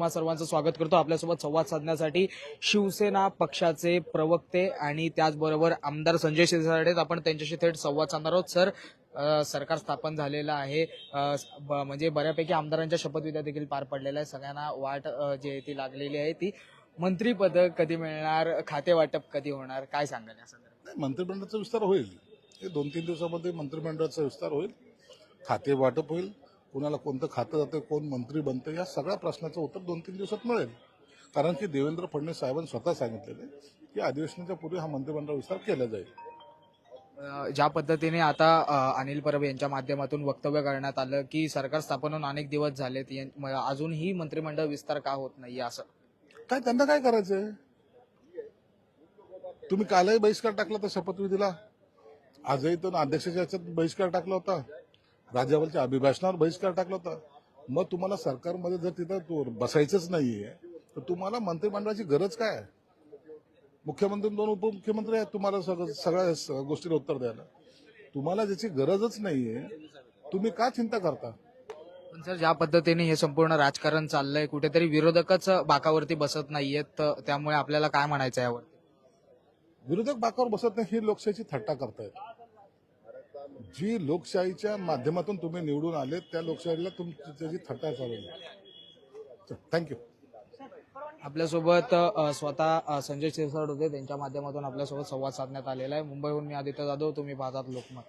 तुम्हा सर्वांचं स्वागत करतो आपल्यासोबत संवाद साधण्यासाठी शिवसेना पक्षाचे प्रवक्ते आणि त्याचबरोबर आमदार संजय शिरसाट आपण त्यांच्याशी थेट संवाद साधणार आहोत. सर सरकार स्थापन झालेलं आहे. ब- म्हणजे बऱ्यापैकी आमदारांच्या शपथविधी देखील पार पडलेल्या आहे सगळ्यांना वाट जे जी ती लागलेली आहे ती मंत्रीपद कधी मिळणार खाते वाटप कधी होणार काय सांगाल या संदर्भात? मंत्रिमंडळाचा विस्तार होईल. हे दोन तीन दिवसामध्ये मंत्रिमंडळाचा विस्तार होईल. खाते वाटप होईल. कुणाला कोणतं खातं जातं कोण मंत्री बनतं या सगळ्या प्रश्नाचं उत्तर दोन तीन दिवसात मिळेल. कारण की देवेंद्र फडणवीस साहेबांनी स्वतः सांगितलेलं की अधिवेशनाच्या पूर्वी हा मंत्रिमंडळ विस्तार केला जाईल. ज्या पद्धतीने आता अनिल परब यांच्या माध्यमातून वक्तव्य करण्यात आलं की सरकार स्थापन होऊन अनेक दिवस झालेत अजूनही मंत्रिमंडळ विस्तार का होत नाही असं? काय त्यांना काय करायचंय? तुम्ही कालही बहिष्कार टाकला होता शपथविधीला. आजही तर अध्यक्षाच्या याच्यात बहिष्कार टाकला होता. राज्यपालच्या अभिभाषणावर बहिष्कार टाकला होता. मग तुम्हाला सरकारमध्ये जर तिथं बसायचंच नाहीये तर तुम्हाला मंत्रिमंडळाची गरज काय आहे? मुख्यमंत्री दोन उपमुख्यमंत्री आहेत तुम्हाला सगळं सगळ्या गोष्टीला उत्तर द्यायला. तुम्हाला ज्याची गरजच नाहीये तुम्ही का चिंता करता? पण सर ज्या पद्धतीने हे संपूर्ण राजकारण चाललंय कुठेतरी विरोधकच बाकावरती बसत नाहीयेत तर त्यामुळे आपल्याला काय म्हणायचं यावर? विरोधक बाकावर बसत नाही ही लोकशाहीची थट्टा करतायत. जी लोकशाहीच्या माध्यमातून तुम्ही निवडून आले त्या लोकशाहीला तुमची त्याची थट्टा चालवली थँक्यू आपल्यासोबत स्वतः संजय शिरसाट होते. त्यांच्या माध्यमातून आपल्यासोबत संवाद साधण्यात आलेला आहे. मुंबईहून मी आदित्य जाधव तुम्ही पाहतात लोकमत.